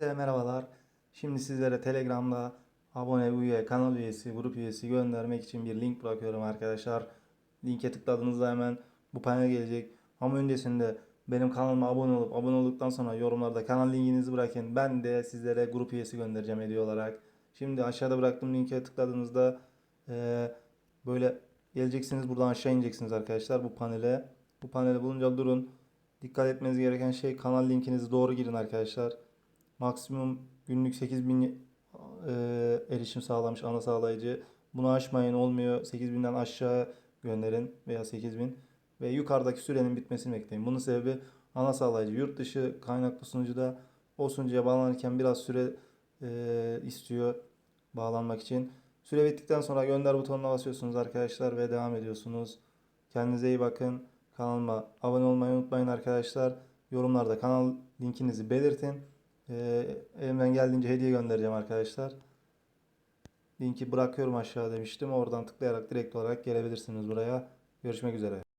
Herkese merhabalar. Şimdi sizlere Telegram'da abone, üye, kanal üyesi, grup üyesi göndermek için bir link bırakıyorum arkadaşlar. Linke tıkladığınızda hemen bu panel gelecek. Ama öncesinde benim kanalıma abone olup abone olduktan sonra yorumlarda kanal linkinizi bırakın. Ben de sizlere grup üyesi göndereceğim hediye olarak. Şimdi aşağıda bıraktığım linke tıkladığınızda eee, böyle geleceksiniz. Buradan aşağı ineceksiniz arkadaşlar bu panele. Bu paneli bulunca durun. Dikkat etmeniz gereken şey kanal linkinizi doğru girin arkadaşlar. Maksimum günlük 8000 e, erişim sağlamış ana sağlayıcı. Bunu aşmayın olmuyor. 8000'den aşağı gönderin veya 8000 ve yukarıdaki sürenin bitmesini bekleyin. Bunun sebebi ana sağlayıcı yurt dışı kaynaklı sunucuda o sunucuya bağlanırken biraz süre e, istiyor bağlanmak için. Süre bittikten sonra gönder butonuna basıyorsunuz arkadaşlar ve devam ediyorsunuz. Kendinize iyi bakın. Kanalıma abone olmayı unutmayın arkadaşlar. Yorumlarda kanal linkinizi belirtin. Ee, elimden geldiğince hediye göndereceğim arkadaşlar. Linki bırakıyorum aşağı demiştim. Oradan tıklayarak direkt olarak gelebilirsiniz buraya. Görüşmek üzere.